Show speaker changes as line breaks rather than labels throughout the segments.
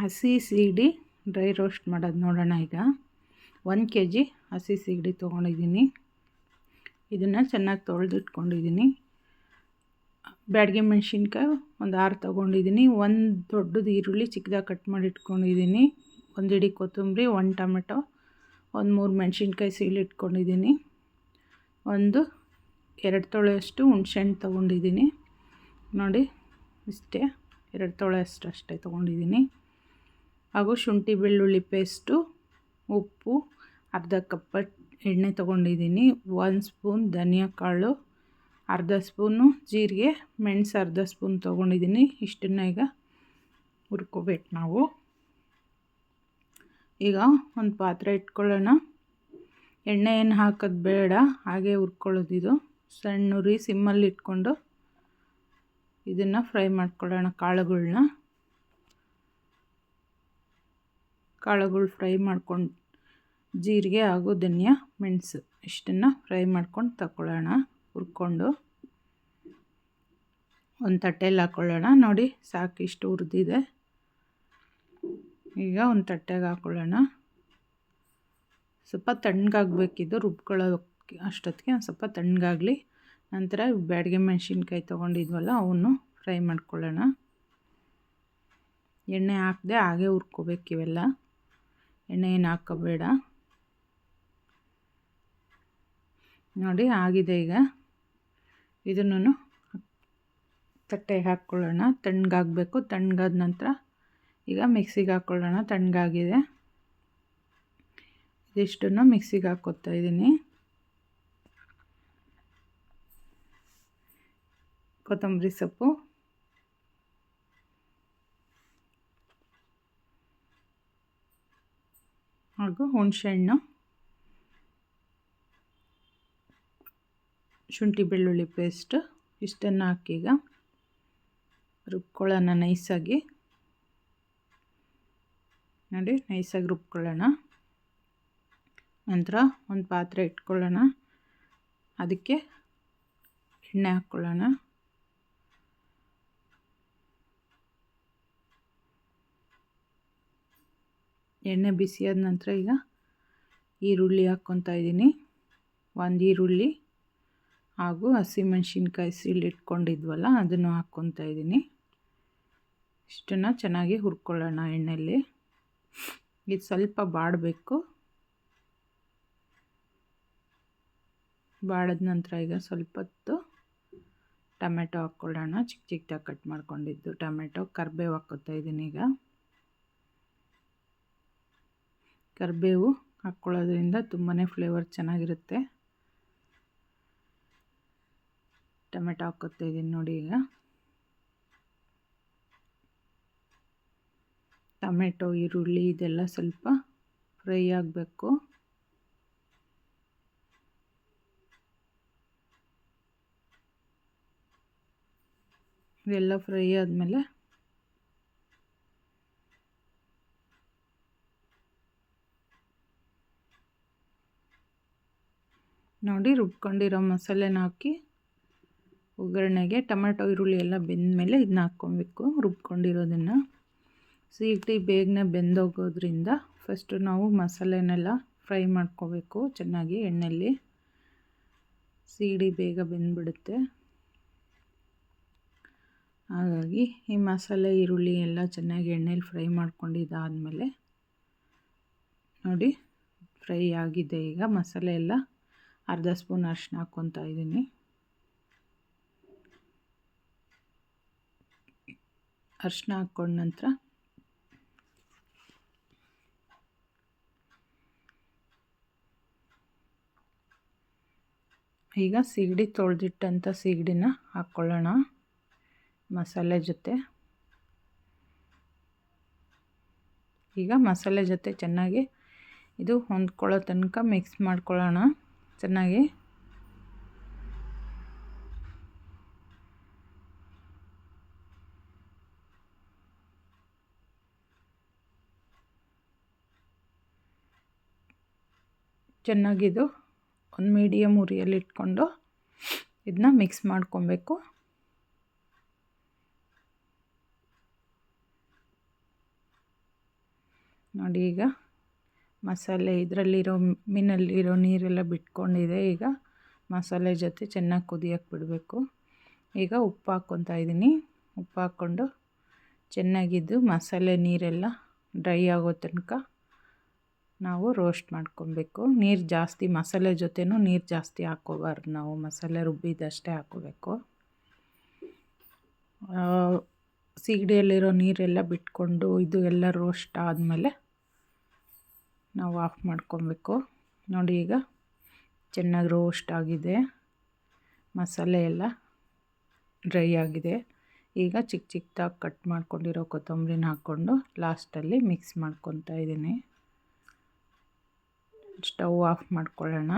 ಹಸಿ ಸೀಗಡಿ dry roast ಮಾಡೋದು ನೋಡೋಣ ಈಗ. ಒಂದು ಕೆ ಜಿ ಹಸಿ ಸೀಗಡಿ ತೊಗೊಂಡಿದ್ದೀನಿ. ಇದನ್ನು ಚೆನ್ನಾಗಿ ತೊಳೆದಿಟ್ಕೊಂಡಿದ್ದೀನಿ. ಬ್ಯಾಡ್ಗೆ ಮೆಣಸಿನ್ಕಾಯಿ ಒಂದು ಆರು ತೊಗೊಂಡಿದ್ದೀನಿ. ಒಂದು ದೊಡ್ಡದು ಈರುಳ್ಳಿ ಚಿಕ್ಕದಾಗಿ ಕಟ್ ಮಾಡಿ ಇಟ್ಕೊಂಡಿದ್ದೀನಿ ಒಂದು ಹಿಡಿ ಕೊತ್ತಂಬರಿ, ಒಂದು ಟೊಮೆಟೊ, ಒಂದು ಮೂರು ಮೆಣಸಿನ್ಕಾಯಿ ಸೀಳಿಟ್ಕೊಂಡಿದ್ದೀನಿ ಒಂದು ಎರಡು ತೊಳೆಯಷ್ಟು ಹುಣ್ಸೆಹಣ್ಣು ತೊಗೊಂಡಿದ್ದೀನಿ. ನೋಡಿ, ಇಷ್ಟೇ ಎರಡು ತೊಳೆಯಷ್ಟು ಅಷ್ಟೇ ತೊಗೊಂಡಿದ್ದೀನಿ. ಹಾಗೂ ಶುಂಠಿ ಬೆಳ್ಳುಳ್ಳಿ ಪೇಸ್ಟು, ಉಪ್ಪು, ಅರ್ಧ ಕಪ್ಪ ಎಣ್ಣೆ ತೊಗೊಂಡಿದ್ದೀನಿ. ಒಂದು ಸ್ಪೂನ್ ಧನಿಯಾ ಕಾಳು, ಅರ್ಧ ಸ್ಪೂನು ಜೀರಿಗೆ, ಮೆಣಸು ಅರ್ಧ ಸ್ಪೂನ್ ತೊಗೊಂಡಿದ್ದೀನಿ. ಇಷ್ಟನ್ನು ಈಗ ಹುರ್ಕೋಬೇಕು ನಾವು. ಈಗ ಒಂದು ಪಾತ್ರೆ ಇಟ್ಕೊಳ್ಳೋಣ. ಎಣ್ಣೆ ಏನು ಹಾಕೋದು ಬೇಡ, ಹಾಗೆ ಇದು. ಸಣ್ಣ ಉರಿ ಸಿಮ್ಮಲ್ಲಿ ಇಟ್ಕೊಂಡು ಇದನ್ನು ಫ್ರೈ ಮಾಡ್ಕೊಳ್ಳೋಣ ಕಾಳುಗಳ್ನ. ಕಾಳುಗಳು ಫ್ರೈ ಮಾಡ್ಕೊಂಡು ಜೀರಿಗೆ ಹಾಗೂ ಧನಿಯಾ, ಮೆಣಸು ಇಷ್ಟನ್ನು ಫ್ರೈ ಮಾಡ್ಕೊಂಡು ತಗೊಳ್ಳೋಣ ಹುರ್ಕೊಂಡು ಒಂದು ತಟ್ಟೆಯಲ್ಲಿ ಹಾಕ್ಕೊಳ್ಳೋಣ ನೋಡಿ ಸಾಕು ಇಷ್ಟು ಹುರಿದಿದೆ. ಈಗ ಒಂದು ತಟ್ಟೆಗೆ ಹಾಕ್ಕೊಳ್ಳೋಣ ಸ್ವಲ್ಪ ತಣ್ಣಗಾಗಬೇಕಿದ್ದು ರುಬ್ಕೊಳ್ಳೋ ಅಷ್ಟೊತ್ತಿಗೆ ಒಂದು ಸ್ವಲ್ಪ ತಣ್ಣಗಾಗಲಿ. ನಂತರ ಬ್ಯಾಡಿಗೆ ಮೆಣಸಿನ್ಕಾಯಿ ತೊಗೊಂಡಿದ್ವಲ್ಲ, ಅವನ್ನು ಫ್ರೈ ಮಾಡ್ಕೊಳ್ಳೋಣ. ಎಣ್ಣೆ ಹಾಕದೆ ಹಾಗೆ ಹುರ್ಕೋಬೇಕು ಇವೆಲ್ಲ. ಎಣ್ಣೆ ಏನು ಹಾಕೋಬೇಡ ನೋಡಿ ಆಗಿದೆ ಈಗ. ಇದನ್ನು ತಟ್ಟೆಗೆ ಹಾಕ್ಕೊಳ್ಳೋಣ ತಣ್ಣಗಾಗಬೇಕು. ತಣ್ಣಗಾದ ನಂತರ ಈಗ ಮಿಕ್ಸಿಗೆ ಹಾಕ್ಕೊಳ್ಳೋಣ ತಣ್ಣಗಾಗಿದೆ. ಇದಿಷ್ಟನ್ನು ಮಿಕ್ಸಿಗೆ ಹಾಕ್ಕೊತಾ ಇದ್ದೀನಿ. ಕೊತ್ತಂಬರಿ ಸೊಪ್ಪು. ಹಾಗೂ ಹುಣಸೆಹಣ್ಣು ಶುಂಠಿ ಬೆಳ್ಳುಳ್ಳಿ ಪೇಸ್ಟ್ ಇಷ್ಟನ್ನು ಹಾಕೀಗ ರುಬ್ಕೊಳ್ಳೋಣ ನೈಸಾಗಿ. ನೋಡಿ, ನೈಸಾಗಿ ರುಬ್ಕೊಳ್ಳೋಣ. ನಂತರ ಒಂದು ಪಾತ್ರೆ ಇಟ್ಕೊಳ್ಳೋಣ. ಅದಕ್ಕೆ ಎಣ್ಣೆ ಹಾಕ್ಕೊಳ್ಳೋಣ. ಎಣ್ಣೆ ಬಿಸಿಯಾದ ನಂತರ ಈಗ ಈರುಳ್ಳಿ ಹಾಕ್ಕೊತಾ ಇದ್ದೀನಿ. ಒಂದು ಈರುಳ್ಳಿ ಹಾಗೂ ಹಸಿಮೆಣ್ಸಿನ್ಕಾಯಿ ಸೀಳಿಟ್ಕೊಂಡಿದ್ವಲ್ಲ ಅದನ್ನು ಹಾಕ್ಕೊತಾ ಇದ್ದೀನಿ. ಇಷ್ಟನ್ನು ಚೆನ್ನಾಗಿ ಹುರ್ಕೊಳ್ಳೋಣ ಎಣ್ಣೆಯಲ್ಲಿ ಇದು ಸ್ವಲ್ಪ ಬಾಡಬೇಕು. ಬಾಡಿದ ನಂತರ ಈಗ ಸ್ವಲ್ಪ ಹೊತ್ತು ಟೊಮೆಟೊ ಹಾಕ್ಕೊಳ್ಳೋಣ. ಚಿಕ್ಕ ಚಿಕ್ಕದಾಗಿ ಕಟ್ ಮಾಡ್ಕೊಂಡಿದ್ದು ಟೊಮೆಟೊ. ಕರ್ಬೇವು ಹಾಕ್ಕೊತಾ ಇದ್ದೀನಿ ಈಗ. ಕರಿಬೇವು ಹಾಕ್ಕೊಳ್ಳೋದ್ರಿಂದ ತುಂಬಾ ಫ್ಲೇವರ್ ಚೆನ್ನಾಗಿರುತ್ತೆ. ಟೊಮೆಟೊ ಹಾಕ್ಕೊತಾ ಇದ್ದೀನಿ ನೋಡಿ ಈಗ. ಟೊಮೆಟೊ, ಈರುಳ್ಳಿ ಇದೆಲ್ಲ ಸ್ವಲ್ಪ ಫ್ರೈ ಆಗಬೇಕು. ಇದೆಲ್ಲ ಫ್ರೈ ಆದಮೇಲೆ ನೋಡಿ ರುಬ್ಕೊಂಡಿರೋ ಮಸಾಲೆನ ಹಾಕಿ ಒಗ್ಗರಣೆಗೆ ಟೊಮೆಟೊ, ಈರುಳ್ಳಿ ಎಲ್ಲ ಬೆಂದ ಮೇಲೆ ಇದನ್ನ ಹಾಕ್ಕೊಬೇಕು, ರುಬ್ಕೊಂಡಿರೋದನ್ನು. ಸೀಟಿ ಬೇಗನೆ ಬೆಂದೋಗೋದ್ರಿಂದ ಫಸ್ಟು ನಾವು ಮಸಾಲೆನೆಲ್ಲ ಫ್ರೈ ಮಾಡ್ಕೋಬೇಕು ಚೆನ್ನಾಗಿ ಎಣ್ಣೆಯಲ್ಲಿ ಸೀಡಿ ಬೇಗ ಬೆಂದ್ಬಿಡುತ್ತೆ. ಹಾಗಾಗಿ ಈ ಮಸಾಲೆ, ಈರುಳ್ಳಿ ಎಲ್ಲ ಚೆನ್ನಾಗಿ ಎಣ್ಣೆಯಲ್ಲಿ ಫ್ರೈ ಮಾಡ್ಕೊಂಡಿದ್ದಾದಮೇಲೆ ನೋಡಿ ಫ್ರೈ ಆಗಿದೆ ಈಗ ಮಸಾಲೆ ಎಲ್ಲ. ಅರ್ಧ ಸ್ಪೂನ್ ಅರಿಶಿನ ಹಾಕ್ಕೊತಾ ಇದ್ದೀನಿ. ಅರಿಶಿನ ಹಾಕ್ಕೊಂಡ ನಂತರ ಈಗ ಸೀಗಡಿ ತೊಳೆದಿಟ್ಟಂಥ ಸೀಗಡಿನ ಹಾಕ್ಕೊಳ್ಳೋಣ ಮಸಾಲೆ ಜೊತೆ. ಈಗ ಮಸಾಲೆ ಜೊತೆ ಚೆನ್ನಾಗಿ ಇದು ಹೊಂದ್ಕೊಳ್ಳೋ ತನಕ ಮಿಕ್ಸ್ ಮಾಡ್ಕೊಳ್ಳೋಣ. ಚೆನ್ನಾಗಿ. ಚೆನ್ನಾಗಿದು. ಒಂದು ಮೀಡಿಯಮ್ ಉರಿಯಲ್ಲಿ ಇಟ್ಕೊಂಡು ಇದನ್ನ ಮಿಕ್ಸ್ ಮಾಡ್ಕೊಬೇಕು. ನೋಡಿ ಈಗ ಮಸಾಲೆ ಇದರಲ್ಲಿರೋ ಮೀನಲ್ಲಿರೋ ನೀರೆಲ್ಲ ಬಿಟ್ಕೊಂಡಿದೆ. ಈಗ ಮಸಾಲೆ ಜೊತೆ ಚೆನ್ನಾಗಿ ಕುದಿಯೋಕ್ಕೆ ಬಿಡಬೇಕು. ಈಗ ಉಪ್ಪು ಹಾಕ್ಕೊತಾ ಇದ್ದೀನಿ. ಉಪ್ಪು ಹಾಕ್ಕೊಂಡು ಚೆನ್ನಾಗಿದ್ದು ಮಸಾಲೆ ನೀರೆಲ್ಲ ಡ್ರೈ ಆಗೋ ತನಕ ನಾವು ರೋಸ್ಟ್ ಮಾಡ್ಕೊಬೇಕು. ನೀರು ಜಾಸ್ತಿ, ಮಸಾಲೆ ಜೊತೆನೂ ನೀರು ಜಾಸ್ತಿ ಹಾಕ್ಕೋಬಾರ್ದು ನಾವು. ಮಸಾಲೆ ರುಬ್ಬಿದಷ್ಟೇ ಹಾಕ್ಕೋಬೇಕು. ಸೀಗಡಿಯಲ್ಲಿರೋ ನೀರೆಲ್ಲ ಬಿಟ್ಕೊಂಡು ಇದು ಎಲ್ಲ ರೋಸ್ಟ್ ಆದಮೇಲೆ ನಾವು ಆಫ್ ಮಾಡ್ಕೊಬೇಕು. ನೋಡಿ ಈಗ ಚೆನ್ನಾಗಿ ರೋಸ್ಟ್ ಆಗಿದೆ. ಮಸಾಲೆ ಎಲ್ಲ ಡ್ರೈ ಆಗಿದೆ. ಈಗ ಚಿಕ್ಕ ಚಿಕ್ಕದಾಗಿ ಕಟ್ ಮಾಡ್ಕೊಂಡಿರೋ ಕೊತ್ತಂಬರಿನ ಹಾಕ್ಕೊಂಡು ಲಾಸ್ಟಲ್ಲಿ ಮಿಕ್ಸ್ ಮಾಡ್ಕೊತಾ ಇದ್ದೀನಿ. ಸ್ಟವ್ ಆಫ್ ಮಾಡ್ಕೊಳ್ಳೋಣ.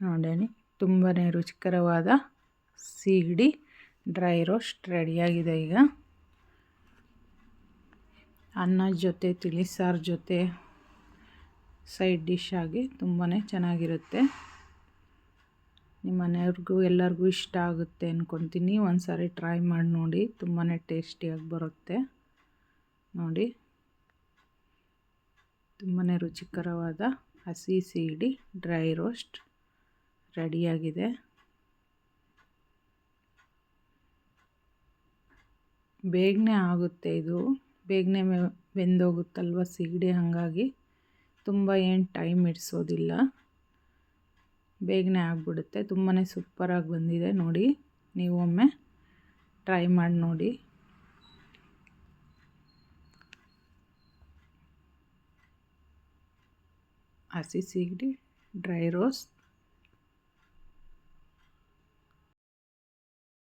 ನೋಡಿ ತುಂಬಾ ರುಚಿಕರವಾದ ಸಿಹಿಡಿ ಡ್ರೈ ರೋಸ್ಟ್ ರೆಡಿಯಾಗಿದೆ ಈಗ. ಅನ್ನದ ಜೊತೆ ತಿಳಿಸಾರು ಜೊತೆ ಸೈಡ್ ಡಿಶ್ ಆಗಿ ತುಂಬಾ ಚೆನ್ನಾಗಿರುತ್ತೆ. ನಿಮ್ಮ ಮನೆಯವ್ರಿಗೂ ಎಲ್ಲರಿಗೂ ಇಷ್ಟ ಆಗುತ್ತೆ ಅಂದ್ಕೊತೀನಿ ಒಂದು ಸಾರಿ ಟ್ರೈ ಮಾಡಿ ನೋಡಿ ತುಂಬಾ ಟೇಸ್ಟಿಯಾಗಿ ಬರುತ್ತೆ. ನೋಡಿ ತುಂಬಾ ರುಚಿಕರವಾದ ಹಸಿ ಸೀಡಿ ಡ್ರೈ ರೋಸ್ಟ್ ರೆಡಿಯಾಗಿದೆ ಬೇಗನೆ ಆಗುತ್ತೆ ಇದು. ಬೇಗನೆ ಬೆಂದೋಗುತ್ತಲ್ವ ಸೀಗಡಿ ಹಾಗಾಗಿ ತುಂಬ ಏನು ಟೈಮ್ ಇಡಿಸೋದಿಲ್ಲ. ಬೇಗನೆ ಆಗಿಬಿಡುತ್ತೆ. ತುಂಬಾ ಸೂಪರಾಗಿ ಬಂದಿದೆ ನೋಡಿ. ನೀವು ಒಮ್ಮೆ ಟ್ರೈ ಮಾಡಿ ನೋಡಿ. ಹಸಿ ಸೀಗಡಿ ಡ್ರೈ ರೋಸ್ಟ್